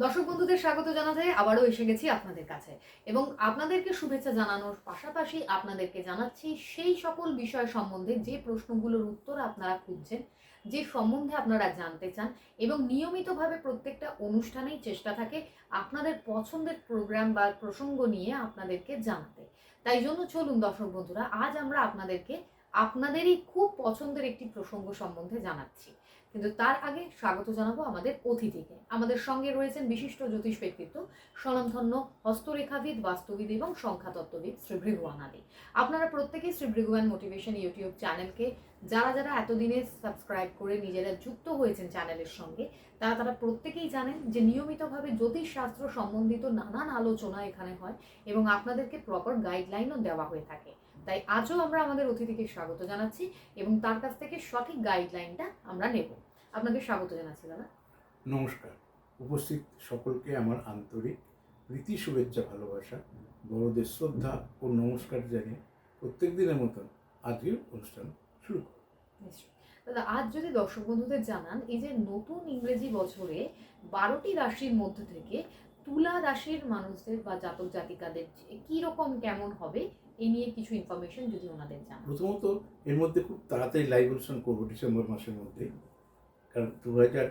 দর্শক বন্ধুদের স্বাগত জানাতে আবারও এসে গেছি আপনাদের কাছে। এবং আপনাদেরকে শুভেচ্ছা জানানোর পাশাপাশি আপনাদেরকে জানাচ্ছি সেই সকল বিষয় সম্বন্ধে যে প্রশ্নগুলোর উত্তর আপনারা খুঁজছেন, যে সম্বন্ধে আপনারা জানতে চান এবং নিয়মিতভাবে প্রত্যেকটা অনুষ্ঠানেই চেষ্টা থাকে আপনাদের পছন্দের প্রোগ্রাম বা প্রসঙ্গ নিয়ে আপনাদেরকে জানাতে। তাই জন্য চলুন দর্শক বন্ধুরা, আজ আমরা আপনাদেরকে আপনাদেরই খুব পছন্দের একটি প্রসঙ্গ সম্বন্ধে জানাচ্ছি। কিন্তু তার আগে স্বাগত জানাব আমাদের অতিথিকে। আমাদের সঙ্গে রয়েছেন বিশিষ্ট জ্যোতিষ ব্যক্তিত্ব, স্বনামধন্য হস্তরেখাবিদ, বাস্তুবিদ এবং সংখ্যাতত্ত্ববিদ শ্রী ভৃগুয়ান আলী আপনারা প্রত্যেকেই শ্রী ভৃগুয়ান মোটিভেশন ইউটিউব চ্যানেলকে যারা যারা এতদিনে সাবস্ক্রাইব করে নিজেরা যুক্ত হয়েছেন চ্যানেলের সঙ্গে, তারা তারা প্রত্যেকেই জানেন যে নিয়মিতভাবে জ্যোতিষ শাস্ত্র সম্বন্ধিত নানান আলোচনা এখানে হয় এবং আপনাদেরকে প্রপার গাইডলাইনও দেওয়া হয়ে থাকে। তাই আজও আমরা আমাদের অতিথিকে স্বাগত জানাচ্ছি এবং তার কাছ থেকে সঠিক গাইডলাইনটা আমরা নেব। আপনাকে স্বাগত জানাচ্ছি দাদা। নমস্কার। উপস্থিত সকলকে আমার আন্তরিক প্রীতি শুভেচ্ছা ভালোবাসা বড়দের শ্রদ্ধা ও নমস্কার জানিয়ে প্রত্যেক দিনের মতন আজকের অনুষ্ঠান শুরু নিশ্চয়ই। দাদা আজ যদি দর্শক বন্ধুদের জানান এই যে নতুন ইংরেজি বছরে বারোটি রাশির মধ্যে থেকে তুলা রাশির মানুষদের বা জাতক জাতিকাদের কি রকম কেমন হবে এই নিয়ে কিছু ইনফরমেশন যদি ওনাদের জানান। প্রথমত, এর মধ্যে খুব তাড়াতাড়ি লাইভ অনুষ্ঠান করব ডিসেম্বর মাসের মধ্যে। কারণ দু হাজার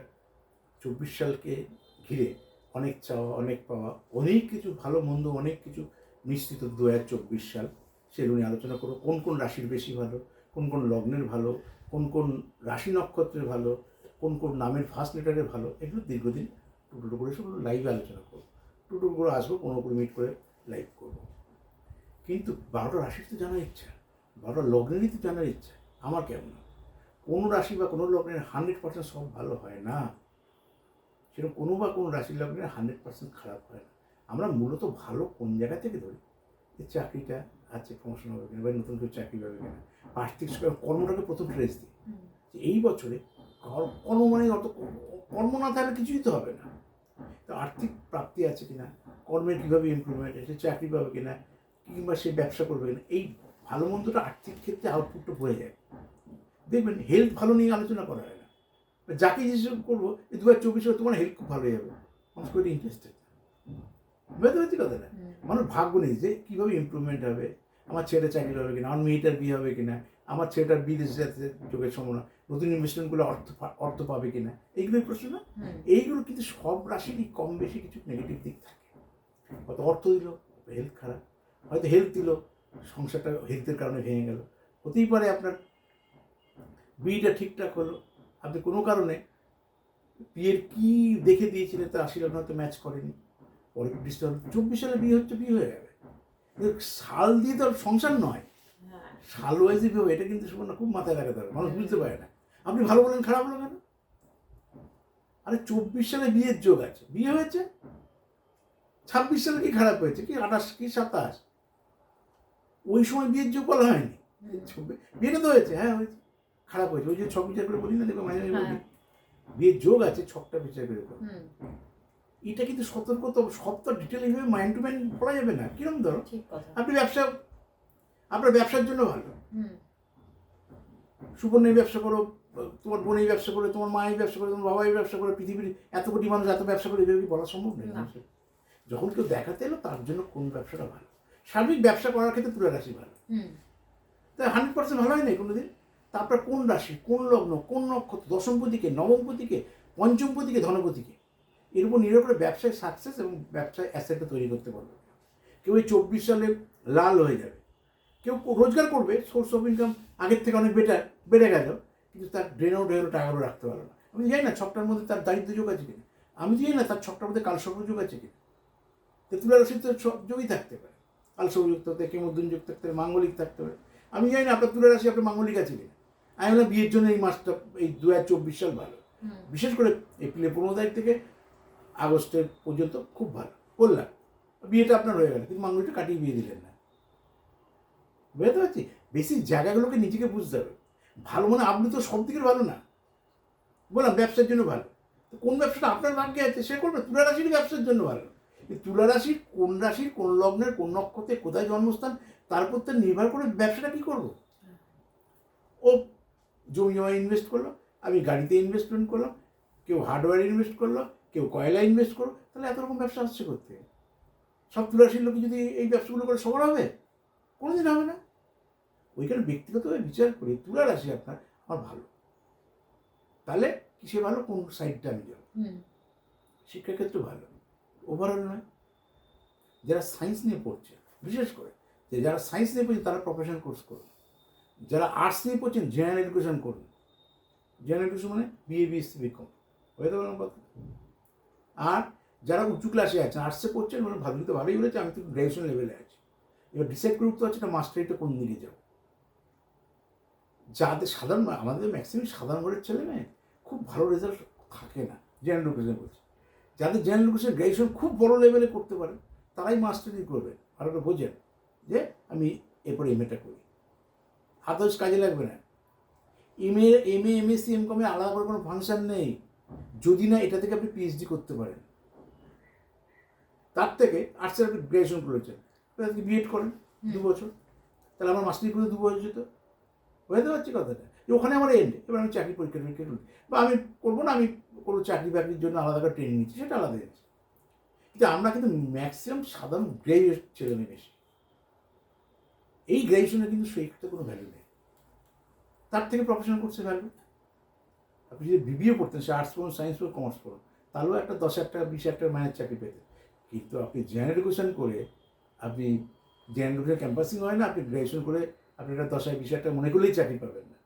চব্বিশ সালকে ঘিরে অনেক চাওয়া, অনেক পাওয়া, অনেক কিছু ভালো, মন্দ, অনেক কিছু মিশ্রিত দু হাজার চব্বিশ সাল। সেগুলো নিয়ে আলোচনা করব, কোন কোন রাশির বেশি ভালো, কোন কোন লগ্নের ভালো, কোন কোন রাশি নক্ষত্রের ভালো, কোন কোন নামের ফার্স্ট লেটারের ভালো, এগুলো দীর্ঘদিন টুটো করে সেগুলো লাইভে আলোচনা করব। টুটো করে আসব পনেরো কুড়ি মিনিট করে লাইভ করব। কিন্তু বারোটা রাশির তো জানার ইচ্ছা। বারোটা লগ্নেরই তো জানার ইচ্ছা। আমার কেমন? কোনো রাশি বা কোনো লগ্নের হান্ড্রেড পার্সেন্ট সব ভালো হয় না। সেরকম কোনো বা কোনো রাশির লগ্নের হান্ড্রেড পার্সেন্ট খারাপ হয় না। আমরা মূলত ভালো কোন জায়গা থেকে ধরি? এই চাকরিটা আছে প্রমোশন হবে কিনা, বা নতুন কেউ চাকরি পাবে কিনা। আর্থিক কর্মটাকে প্রথম ট্রেস দিই। যে এই বছরে কর্ম মানে অত কর্ম না থাকলে কিছুই তো হবে না। তো আর্থিক প্রাপ্তি আছে কিনা? কর্মের কীভাবে ইমপ্রুভমেন্ট আছে চাকরি পাবে কিনা? কিংবা সে ব্যবসা করবে কিনা এই ভালো মন্দটা আর্থিক ক্ষেত্রে আউটপুটটা হয়ে যায়। দেখবেন হেলথ ভালো নিয়ে আলোচনা করা হয় না। যাকে যেসব করব এই দু হাজার চব্বিশে তোমার হেলথ খুব ভালো হয়ে যাবে। মানুষ করে ইন্টারেস্টেড বুঝতে পারছি কথাটা মানুষ ভাগ্য নেই যে কীভাবে ইমপ্রুভমেন্ট হবে আমার ছেলে চাকরি হবে কিনা আমার মেয়েটার বিয়ে হবে কিনা আমার ছেলেটার বিদেশে যেতে যোগের সম্ভাবনা নতুন ইনভেস্টমেন্টগুলো অর্থ অর্থ পাবে কিনা এইগুলোই প্রশ্ন না। এইগুলো কিন্তু সব রাশিরই কম বেশি কিছু নেগেটিভ দিক থাকে। হয়তো অর্থ দিল হেলথ খারাপ। হয়তো হেলথ দিল সংসারটা হেলথের কারণে ভেঙে গেল। হতেই পারে আপনার বিয়েটা ঠিকঠাক হলো। আপনি কোনো কারণে বিয়ের কি দেখে দিয়েছিলেন তার আশীর্বাদ হয়তো ম্যাচ করেনি। পরে ডিস্টার্ব চব্বিশ সালে বিয়ে হচ্ছে বিয়ে হয়ে যাবে কিন্তু সাল দিয়ে তো আর সংসার নয়। হ্যাঁ, সাল ওয়াইজই বিয়ে এটা কিন্তু সুবর্ণ খুব মাথায় রাখাতে হবে। মানুষ বুঝতে পারে না। আপনি ভালো বলেন খারাপ হলো কেন? আরে চব্বিশ সালে বিয়ের যোগ আছে। বিয়ে হয়েছে? ছাব্বিশ সালে কি খারাপ হয়েছে? কি আঠাশ কি সাতাশ? ওই সময় বিয়ের যোগ বলা হয়নি। বিয়েটা তো হয়েছে হ্যাঁ হয়েছে। খারাপ হয়েছে। ওই যে ছক বিচার করে বলি না দেখো মাঝে মাঝে বলি। হ্যাঁ। বিয়ের যোগ আছে ছকটা বিচার করে এটা কিন্তু সতর্ক সতর্কতা সব তো ডিটেল এইভাবে মাইন্ড টু মাইন্ড পড়া যাবে না। কিরম ধরো? আপনি ব্যবসা আপনার ব্যবসার জন্য ভালো। হুম, সুবর্ণের ব্যবসা করো তোমার বোনের ব্যবসা করে তোমার মায়ের ব্যবসা করে তোমার বাবাই ব্যবসা করে পৃথিবীর এত কোটি মানুষ এত ব্যবসা করে এভাবে বলা সম্ভব নেই যখন কেউ দেখাতে এলো তার জন্য কোন ব্যবসাটা ভালো? সার্বিক ব্যবসা করার ক্ষেত্রে তুলা রাশি ভালো। হুম, তাই হান্ড্রেড পার্সেন্ট ভালো হয় না কোনোদিন? তারপর কোন রাশি কোন লগ্ন কোন নক্ষত্র দশমপতিকে নবমপতিকে পঞ্চমপতিকে ধনপতিকে এর উপর নির্ভর করে ব্যবসায় সাকসেস এবং ব্যবসায় অ্যাসেটটা তৈরি করতে পারবে। কেউ এই চব্বিশ সালে লাল হয়ে যাবে। কেউ রোজগার করবে সোর্স অফ ইনকাম আগের থেকে অনেক বেটার বেড়ে গেল কিন্তু তার ড্রেনও ড্রেনও টাকাগুলো রাখতে পারল না। আমি জানি না ছকটার মধ্যে তার দারিদ্র যোগ আছে কিনা। আমি জানি না তার ছকটার মধ্যে কালসর্প যোগ আছে কিনা। তো তুলা রাশির তো যোগই থাকতে পারে। কালসর্প যুক্ত থাকতে কেমদ্দিন যুক্ত থাকতে পারে মাঙ্গলিক থাকতে হবে। আমি জানি না আপনার তুলা রাশি আপনার মাঙ্গলিক আছে কিনা। আমি বললাম বিয়ের জন্য এই মাসটা এই দু হাজার চব্বিশ সাল ভালো। বিশেষ করে এপ্রিলের পনেরো তারিখ থেকে আগস্টের পর্যন্ত খুব ভালো। করলাম বিয়েটা আপনার হয়ে গেল কিন্তু মাঙ্গলটা কাটিয়ে বিয়ে দিলেন না। বুঝতে পারছি? বেশি জায়গাগুলোকে নিজেকে বুঝতে হবে। ভালো মানে আপনি তো সব দিকের ভালো না। বললাম ব্যবসার জন্য ভালো। তো কোন ব্যবসাটা আপনার ভাগ্যে আছে সে করবে। তুলা রাশির ব্যবসার জন্য ভালো। তুলা রাশির কোন রাশির কোন লগ্নের কোন নক্ষত্রে কোথায় জন্মস্থান তার উপর তো নির্ভর করে ব্যবসাটা কী করব? ও জমি জমা ইনভেস্ট করল আমি গাড়িতে ইনভেস্টমেন্ট করলাম কেউ হার্ডওয়্যার ইনভেস্ট করল কেউ কয়লা ইনভেস্ট করল তাহলে এত রকম ব্যবসা আসছে করতে। সব তুলাসীর লোক যদি এই ব্যবসাগুলো করে সবার হবে? কোনোদিন হবে না। ওইখানে ব্যক্তিগতভাবে বিচার করি তুলা রাশি আপনার আমার ভালো। তাহলে কিসে ভালো? কোন সাইডটা আমি যাব হুম। শিক্ষাক্ষেত্রে ভালো। ওভারঅল নয়। যারা সায়েন্স নিয়ে পড়ছে, বিশেষ করে যে যারা সায়েন্স নিয়ে পড়ছে, তারা প্রফেশনাল কোর্স করুন। যারা আর্টস নিয়ে পড়ছেন জেনারেল এডুকেশন করুন। জেনারেল এডুকেশন মানে বিএ বিএসসি বিকম হয়ে তো বললাম কথা? আর যারা উঁচু ক্লাসে আছেন আর্টসে পড়ছেন মানে ভাবি তো ভালোই বলেছে, আমি তো গ্র্যাজুয়েশন লেভেলে আছি। এবার ডিসাইড করে উঠতে হচ্ছে না মাস্টারিটা কোন দিকে যাব? যাদের সাধারণ, আমাদের ম্যাক্সিমাম সাধারণ ঘরের ছেলে মেয়ে, খুব ভালো রেজাল্ট থাকে না। জেনারেল এডুকেশন করছে যাদের জেনারেল এডুকেশন গ্র্যাজুয়েশন খুব বড় লেভেলে করতে পারে তারাই মাস্টারি করবেন আর ওটা বোঝেন যে আমি এরপরে এম এটা করি। আদার্স কাজে লাগবে না। M A M A MSc M কমে আলাদা করে কোনো ফাংশন নেই। যদি না এটা থেকে আপনি পিএইচডি করতে পারেন। তার থেকে আর্টসের আপনি গ্র্যাজুয়েশন করেছেন। বিএড করেন দু বছর তাহলে আমার মাস্টারি করে দু বছর যেত। বুঝতে পারছি কথাটা? যে ওখানে আমার এন্ড এবার আমি চাকরি পরীক্ষা টরীক্ষা বা আমি করব না আমি কোনো চাকরি বাকরির জন্য আলাদা করে ট্রেনিং নিচ্ছি, সেটা আলাদা জিনিস। কিন্তু আমরা কিন্তু ম্যাক্সিমাম সাধারণ গ্র্যাজুয়েট ছেলে মেয়ে বেশি। এই গ্র্যাজুয়েশনের কিন্তু সেইটাতে কোনো ভ্যালু নেই। তার থেকে প্রফেশনাল করছে ভ্যালু আপনি যদি বিবিএ পড়তেন, সে আর্টস পড়ুন সায়েন্স পড়ুন কমার্স পড়ুন, তাহলেও একটা দশ টাকা, বিশ হাজার মায়ের চাকরি পেতেন। কিন্তু আপনি জেনারেল করে আপনি জেনারেল এডুকেশন ক্যাম্পাসিং হয় না, আপনি গ্র্যাজুয়েশন করে আপনি একটা দশ বিশ টাকা মনে করলেই চাকরি পাবেন না।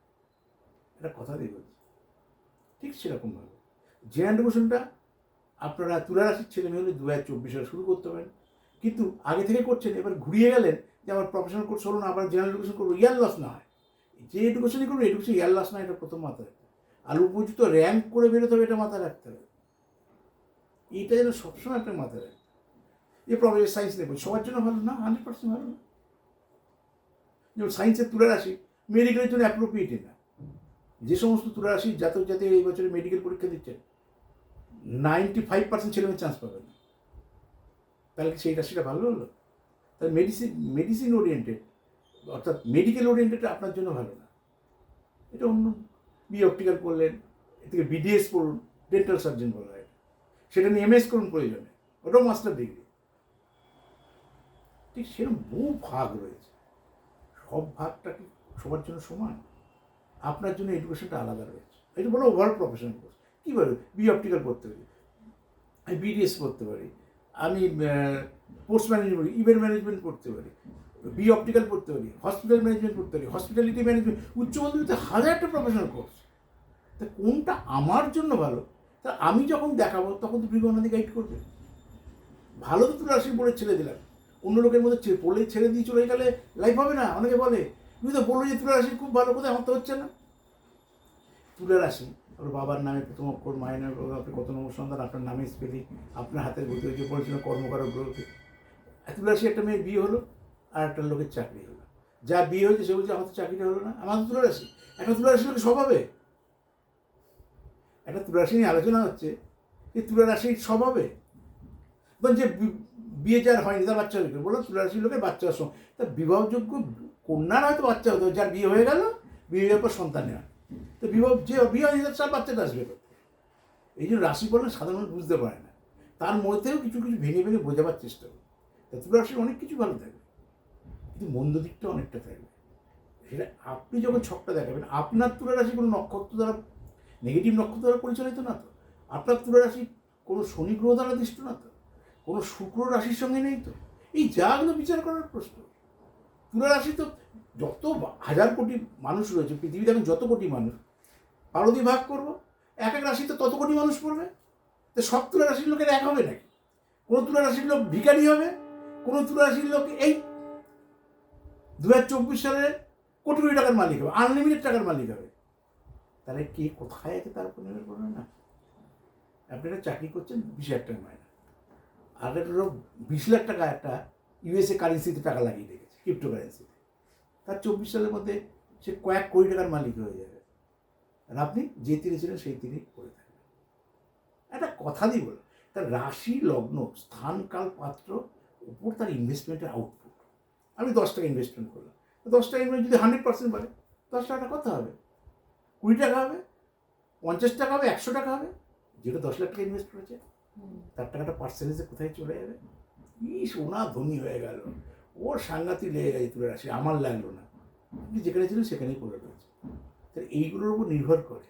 এটা কথা দিয়ে বলছি। ঠিক সেরকমভাবে। জেনারেল এডুকেশনটা আপনারা তুলা রাশির ছেলে মেয়ে হলে দু হাজার চব্বিশ শুরু করতে পারেন। কিন্তু আগে থেকে করছেন, এবার ঘুরিয়ে গেলেন যে আমার প্রফেশনাল কোর্স হলো না, আবার জেনারেল এডুকেশন করব ইয়ার লস না হয়। যে এডুকেশনই করব এডুকেশন ইয়ার লস না এটা প্রথম মাথায় রাখতে। আর উপযুক্ত র্যাঙ্ক করে বেরোতে হবে, এটা মাথায় রাখতে হবে। এটা যেন সবসময় আপনার মাথায় রাখতে। যে প্রফেশন সায়েন্স নেব সবার জন্য ভালো না হান্ড্রেড পার্সেন্ট ভালো না। যেমন সায়েন্সের তুলে রাশি মেডিকেলের জন্য অ্যাপ্রোপ্রিয়েটই না। যে সমস্ত তুলা রাশি জাতক জাতি এই বছরে মেডিকেল পরীক্ষা দিচ্ছেন নাইনটি ফাইভ পার্সেন্ট ছেলেমেয়ে চান্স পাবে তাহলে সেই রাশিটা ভালো হলো? তাহলে মেডিসিন মেডিসিন ওরিয়েন্টেড অর্থাৎ মেডিকেল ওরিয়েন্টেড আপনার জন্য ভালো না। এটা অন্য বি অপটিক্যাল পড়লেন এ থেকে বিডিএস পড়ুন ডেন্টাল সার্জন বলা হয়। সেটা নিয়ে এমএস করুন প্রয়োজনে ওটাও মাস্টার ডিগ্রি ঠিক সেরকম বহু ভাগ রয়েছে। সব ভাগটা কি সবার জন্য সমান? আপনার জন্য এডুকেশনটা আলাদা রয়েছে। এটা বলো ওভার প্রফেশনাল কোর্স কী বলে? বি অপটিক্যাল পড়তে পারি। আমি বিডিএস পড়তে পারি। আমি স্পোর্টস ম্যানেজমেন্ট ইভেন্ট ম্যানেজমেন্ট পড়তে পারি। বি অপটিক্যাল পড়তে পারি হসপিটাল ম্যানেজমেন্ট পড়তে পারি হসপিটালিটি ম্যানেজমেন্ট উচ্চ মাধ্যমিকে হাজারটা প্রফেশনাল কোর্স তা কোনটা আমার জন্য ভালো? তা আমি যখন দেখাবো, তখন তো বিবেকানন্দ গাইড করবে। ভালো তো তুলে রাশি বলে ছেড়ে দিলাম। অন্য লোকের মধ্যে পড়লেই ছেড়ে দিয়ে চলে গেলে লাইফ হবে না, অনেকে বলে। তুমি তো বলল যে তুলে রাশি খুব ভালো কোথায় আমার তো হচ্ছে না। তুলে রাশি ওর বাবার নামে প্রথম অক্ষর মায়ের নামে আপনি কত নম্বর সন্তান, আপনার নামে স্পেলিং, আপনার হাতের গতি হয়েছে বলছিল কর্মকারক গ্রহকে তুলে রাশি একটা মেয়ের বিয়ে হলো আর একটা লোকের চাকরি হলো। যা বিয়ে হয়েছে সে বলছে, আমার তো চাকরিটা হলো না। আমার তো তুলে রাশি। একটা তুলে রাশি লোকে স্বভাবে একটা তুলে রাশি নিয়ে আলোচনা হচ্ছে যে তুলে রাশি স্বভাবে বলছে যে বিয়ে যার হয়নি, তার বাচ্চা হয়েছে বলো তুলে রাশির লোকের বাচ্চা সময়। তা বিবাহযোগ্য কন্যার হয়তো বাচ্চা হতো যার বিয়ে হয়ে গেল, বিয়ে হওয়ার পর সন্তান নেওয়া। তো বিবাহ যে বিয়ে হয়নি তার বাচ্চাটা আসবে? এই জন্য রাশি বললে সাধারণ বুঝতে পারে না। তার মধ্যেও কিছু কিছু ভেঙে ভেঙে বোঝাবার চেষ্টা করে। তা তুলা রাশির অনেক কিছু ভালো থাকবে। কিন্তু মন্দ দিকটা অনেকটা থাকবে। সেটা আপনি যখন ছকটা দেখাবেন, আপনার তুলা রাশি কোনো নক্ষত্র দ্বারা নেগেটিভ নক্ষত্র দ্বারা পরিচালিত না তো? আপনার তুলা রাশি কোনো শনি গ্রহ দ্বারা দৃষ্ট না তো? কোনো শুক্র রাশির সঙ্গে নেই তো? এই যাগুলো বিচার করার প্রশ্ন। তুলা রাশি তো যত হাজার কোটি মানুষ রয়েছে, পৃথিবীতে এখন যত কোটি মানুষ বারো দিয়ে ভাগ করব। এক এক রাশিতে তত কোটি মানুষ পড়বে। তো সব তুলা রাশির লোকের এক হবে নাকি? কোনো তুলা রাশির লোক ভিখারি হবে, কোনো তুলা রাশির লোক এই দু হাজার চব্বিশ সালে কোটি কোটি টাকার মালিক হবে আনলিমিটেড টাকার মালিক হবে। তাহলে কে কোথায় আছে তার উপর নির্ভর করবে না? আপনি একটা চাকরি করছেন, বিশ হাজার টাকা মাইনে। আর একটা লোক বিশ লাখ টাকা একটা ইউএসএ কারেন্সিতে টাকা লাগিয়ে রেখেছে ক্রিপ্টো কারেন্সিতে তার চব্বিশ সালের মধ্যে সে কয়েক কোটি টাকার মালিক হয়ে যাবে। আর আপনি যে তীরে ছিলেন সেই তীরেই পড়ে থাকবেন। একটা কথা দিয়ে বলো তার রাশি লগ্ন স্থান কাল পাত্র উপর তার ইনভেস্টমেন্টের আউটপুট আমি দশ টাকা ইনভেস্টমেন্ট করলাম। দশ টাকা ইনভেস্ট যদি হান্ড্রেড পার্সেন্ট বাড়ে দশ টাকাটা কত হবে? কুড়ি টাকা হবে? পঞ্চাশ টাকা হবে? একশো টাকা হবে? যেটা দশ লাখ টাকা ইনভেস্ট করেছে তার টাকাটা পার্সেন্টেজে কোথায় চলে যাবে? ই সোনা ধনী হয়ে গেল। ওর সাংঘাতিক লেগে গেছে তুলে রাশি আমার লাগল না। আপনি যেখানে ছিলেন সেখানেই পড়ে রয়েছে তাহলে এইগুলোর উপর নির্ভর করে।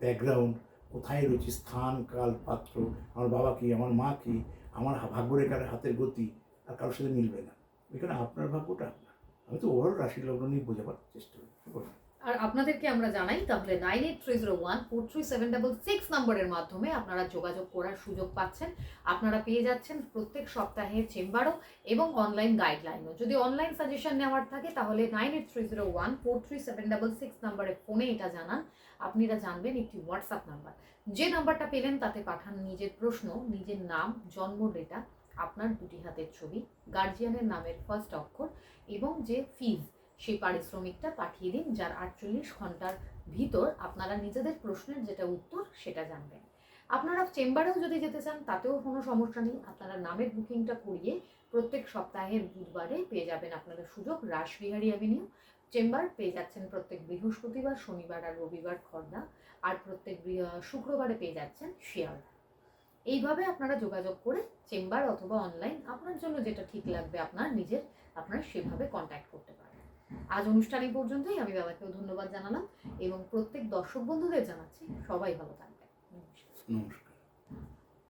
ব্যাকগ্রাউন্ড কোথায় রয়েছে, স্থান, কাল, পাত্র, আমার বাবা কি, আমার মা কি, আমার ভাগ্যরেখার হাতের গতি আর কারোর সাথে মিলবে না। এখানে আপনার ভাগ্যটা আপনার। আমি তো ওভারঅল রাশি লগ্ন নিয়ে বোঝাবার চেষ্টা করি। আর আপনাদেরকে আমরা জানাই, তাহলে nine eight three zero one four three seven double six নম্বরের মাধ্যমে আপনারা যোগাযোগ করার সুযোগ পাচ্ছেন। আপনারা পেয়ে যাচ্ছেন প্রত্যেক সপ্তাহে চেম্বারও এবং অনলাইন গাইডলাইনও যদি অনলাইন সাজেশন নেওয়ার থাকে, তাহলে nine eight three zero one four three seven double six নাম্বারে ফোনে এটা জানান। আপনারা জানবেন একটি হোয়াটসঅ্যাপ নাম্বার যে নাম্বারটা পেলেন, তাতে পাঠান নিজের প্রশ্ন, নিজের নাম, জন্ম ডেটা আপনার দুটি হাতের ছবি গার্জিয়ানের নামের ফার্স্ট অক্ষর এবং যে ফিজ সেই পারিশ্রমিকটা পাঠিয়ে দিন, যার আটচল্লিশ ঘণ্টার ভিতর আপনারা নিজেদের প্রশ্নের যেটা উত্তর সেটা জানবেন। আপনারা চেম্বারেও যদি যেতে চান, তাতেও কোনো সমস্যা নেই। আপনারা নামের বুকিংটা করিয়ে প্রত্যেক সপ্তাহের বুধবারে পেয়ে যাবেন আপনারা সুযোগ রাসবিহারী অ্যাভিনিউ। চেম্বার পেয়ে যাচ্ছেন প্রত্যেক বৃহস্পতিবার, শনিবার আর রবিবার খর্দা, আর প্রত্যেক শুক্রবারে পেয়ে যাচ্ছেন শিয়ালদা। এইভাবে আপনারা যোগাযোগ করে চেম্বার অথবা অনলাইন আপনার জন্য যেটা ঠিক লাগবে আপনার নিজের, আপনারা সেভাবে কন্ট্যাক্ট করতে পারেন আজ অনুষ্ঠান এই পর্যন্তই। আমি দাদাকেও ধন্যবাদ জানালাম এবং প্রত্যেক দর্শক বন্ধুদের জানাচ্ছি সবাই ভালো থাকবেন। নমস্কার।